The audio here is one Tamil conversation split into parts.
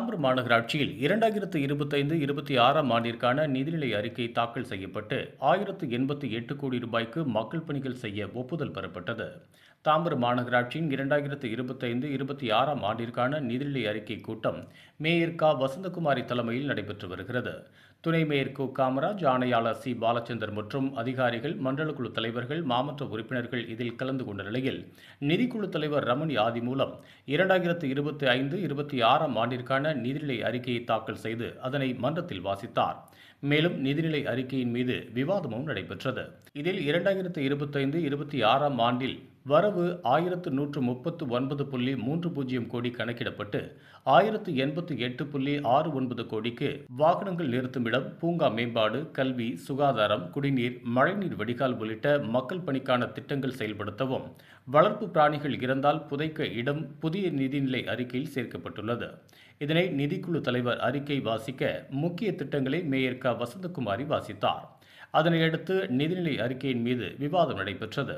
மாநகராட்சியில் இரண்டாயிரத்து இருபத்தைந்து இருபத்தி ஆறாம் ஆண்டிற்கான நிதிநிலை அறிக்கை தாக்கல் செய்யப்பட்டு ஆயிரத்து எண்பத்தி எட்டு கோடி ரூபாய்க்கு மக்கள் பணிகள் செய்ய ஒப்புதல் பெறப்பட்டது. தாம்பரம் மாநகராட்சியின் இரண்டாயிரத்து இருபத்தைந்து இருபத்தி ஆறாம் ஆண்டிற்கான நிதிநிலை அறிக்கை கூட்டம் மேயர் க. வசந்தகுமாரி தலைமையில் நடைபெற்று வருகிறது. துணை மேயர் கு. காமராஜ் ஆணையாளர் சி. பாலச்சந்தர் மற்றும் அதிகாரிகள் மண்டல குழு தலைவர்கள் மாமன்ற உறுப்பினர்கள் இதில் கலந்து கொண்ட நிலையில் நிதிக்குழு தலைவர் ரமணி ஆதி மூலம் இரண்டாயிரத்து இருபத்தி ஐந்து இருபத்தி ஆறாம் ஆண்டிற்கான நிதிநிலை அறிக்கையை தாக்கல் செய்து அதனை மன்றத்தில் வாசித்தார். மேலும் நிதிநிலை அறிக்கையின் மீது விவாதமும் நடைபெற்றது. இதில் இரண்டாயிரத்து இருபத்தைந்து இருபத்தி ஆறாம் ஆண்டில் வரவு ஆயிரத்து நூற்று முப்பத்து ஒன்பது புள்ளி மூன்று பூஜ்ஜியம் கோடி கணக்கிடப்பட்டு ஆயிரத்து எண்பத்து எட்டு புள்ளி ஆறு ஒன்பது கோடிக்கு வாகனங்கள் நிறுத்துமிடம் பூங்கா மேம்பாடு கல்வி சுகாதாரம் குடிநீர் மழைநீர் வடிகால் உள்ளிட்ட மக்கள் பணிக்கான திட்டங்கள் செயல்படுத்தவும் வளர்ப்பு பிராணிகள் இறந்தால் புதைக்க இடம் புதிய நிதிநிலை அறிக்கையில் சேர்க்கப்பட்டுள்ளது. இதனை நிதிக்குழு தலைவர் அறிக்கை வாசிக்க முக்கிய திட்டங்களை மேயர் க. வசந்தகுமாரி வாசித்தார். அதனையடுத்து நிதிநிலை அறிக்கையின் மீது விவாதம் நடைபெற்றது.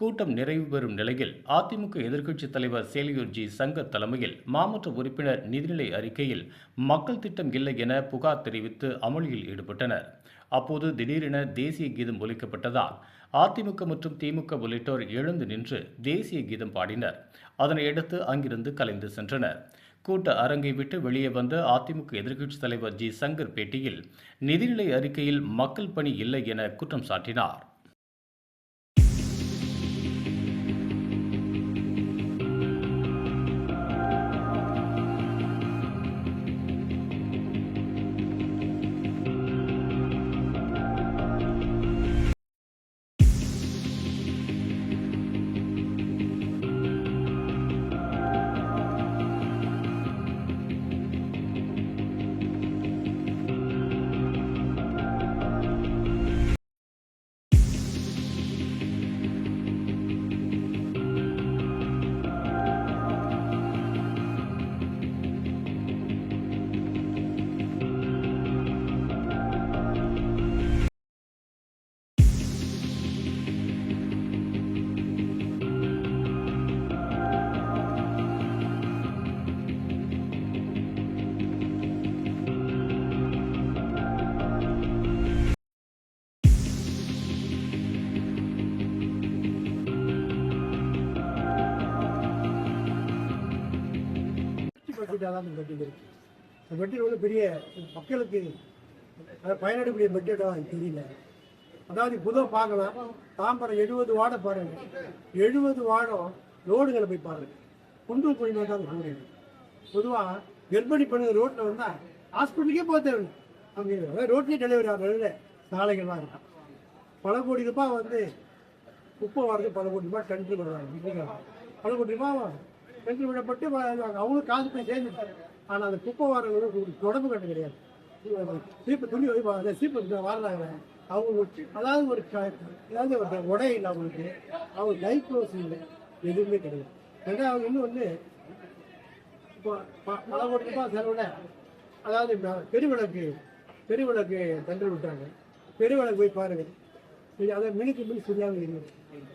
கூட்டம் நிறைவு பெறும் நிலையில் அதிமுக எதிர்க்கட்சித் தலைவர் சேலியூர் ஜி சங்கர் தலைமையில் மாமன்ற உறுப்பினர் நிதிநிலை அறிக்கையில் மக்கள் திட்டம் இல்லை என புகார் தெரிவித்து அமளியில் ஈடுபட்டனர். அப்போது திடீரென தேசிய கீதம் ஒலிக்கப்பட்டதால் அதிமுக மற்றும் திமுக உள்ளிட்டோர் எழுந்து நின்று தேசிய கீதம் பாடினர். அதனையடுத்து அங்கிருந்து கலைந்து சென்றனர். கூட்ட அரங்கை விட்டு வெளியே வந்த அதிமுக எதிர்க்கட்சித் தலைவர் ஜி சங்கர் பேட்டியில் நிதிநிலை அறிக்கையில் மக்கள் பணி இல்லை என குற்றம் சாட்டினார். பட்ஜெட்டாக தான் இந்த பட்ஜெட் இருக்கு. இந்த பட்ஜெட் வந்து பெரிய மக்களுக்கு அஹ், பயனடைக்கூடிய பட்ஜெட்டாக தெரியல. அதாவது பொதுவாக பார்க்கலாம். தாம்பரம் எழுபது வார்டை பாருங்க. எழுபது வார்டும் ரோடுகளை போய் பாருங்க. குண்டூர் குழிமா தான் ரோடு பொதுவாக கர்ப்பிணி பெண்ணுங்க ரோட்டில் வந்தால் ஹாஸ்பிட்டலுக்கே போக தேவையில்லை. அவங்க ரோட்லேயே டெலிவரி ஆகிற சாலைகள்லாம் இருக்கும். பல கோடி ரூபாய் வந்து குப்பை வரது பல கோடி ரூபாய் டென்ட்ரு வருவாங்க. பல கோடி ரூபாய் டென்ட்ரு விடப்பட்டு அவங்களும் காசு போய் சேர்ந்துட்டாரு ஆனால் அந்த குப்பை வரவங்களுக்கு தொடர்பு கட்ட கிடையாது. சீப்பு துணி வை- அந்த சீப்பு வாழ்றாங்க அவங்களுக்கு அதாவது ஒரு ஏதாவது ஒரு உடை இல்லை அவங்களுக்கு. அவங்க லைஃப் க்ளோஸ் இல்லை. எதுவுமே கிடையாது. ரெண்டாவது அவங்க இன்னும் வந்து இப்போ பல கோடி ரூபாய் செலவுல அதாவது பெருவிளக்கு பெருவிளக்கு தண்டல் விட்டாங்க பெருவிளக்கு போய் பாருங்க. அதை மினுக்கு மினு சரியாக இருக்குது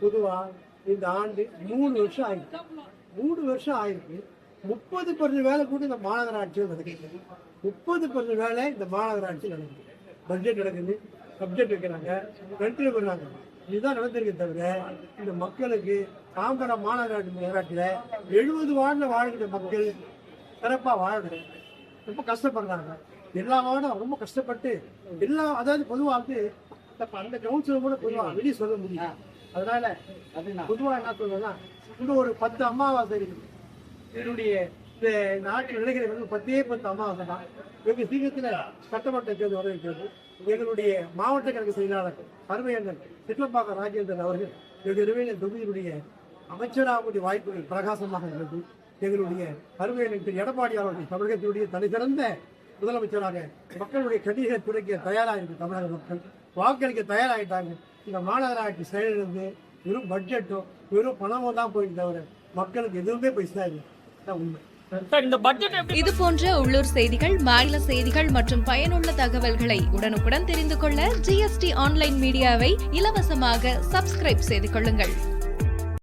பொதுவாக இந்த ஆண்டு மூணு வருஷம் ஆகிடுச்சு மூணு வருஷம் ஆயிருக்கு. முப்பது பர்சன்ட் வேலை கூட இந்த மாநகராட்சியில் நடக்குது. முப்பது பர்சன்ட் வேலை இந்த மாநகராட்சியில் நடக்குது. பட்ஜெட் நடக்குது. சப்ஜெக்ட் வைக்கிறாங்க. ரெண்டு பண்ணுறாங்க இதுதான் நடந்திருக்கே தவிர இந்த மக்களுக்கு தாம்பரம் மாநகராட்சி நகராட்சியில் எழுபது வார்டில் வாழ்கிற மக்கள் சிறப்பாக வாழணும். ரொம்ப கஷ்டப்படுறாங்க. எல்லா வார்டும் ரொம்ப கஷ்டப்பட்டு எல்லா அதாவது பொதுவாக வந்து அந்த கவுன்சிலர் கூட பொதுவாக வெளியே சொல்ல முடியும் அதனால பொதுவாக என்ன சொல்றேன்னா இன்னும் ஒரு பத்து அமாவாசை இருக்குது. என்னுடைய இந்த நாட்டில் நிலைக்கிற வந்து பத்தே பத்து அமாவாசை தான். வெகு சீக்கிரத்தில் சட்டமன்ற தேர்தல் வர இருக்கிறது எங்களுடைய மாவட்ட கழக செயலாளர் அருமையண்ணன் சிட்லப்பாக்கம் ராஜேந்திரன் அவர்கள் வெகு விரைவில் தொகுதியினுடைய அமைச்சராகக்கூடிய வாய்ப்புகள் பிரகாசமாக இருந்தது எங்களுடைய அருமையண்ணன் திரு எடப்பாடி அவர்கள் தமிழகத்தினுடைய தலைசிறந்த முதலமைச்சராக மக்களுடைய கண்ணீரை துடைக்க தயாராக இருக்கு தமிழக மக்கள். வாக்களிக்க தயாராகிட்டாங்க இந்த மாநகராட்சி செயலிருந்து வெறும் பட்ஜெட்டும் வெறும் பணமும் தான் போயிட்டு தவிர மக்களுக்கு எதுவுமே போய் சேரல அதான் உண்மை. சார் இந்த பட்ஜெட் எப்படி இது போன்ற உள்ளூர் செய்திகள் மாநில செய்திகள் மற்றும் பயனுள்ள தகவல்களை உடனுக்குடன் தெரிந்து கொள்ள ஜிஎஸ்டி ஆன்லைன் மீடியாவை இலவசமாக சப்ஸ்கிரைப் செய்து கொள்ளுங்கள்.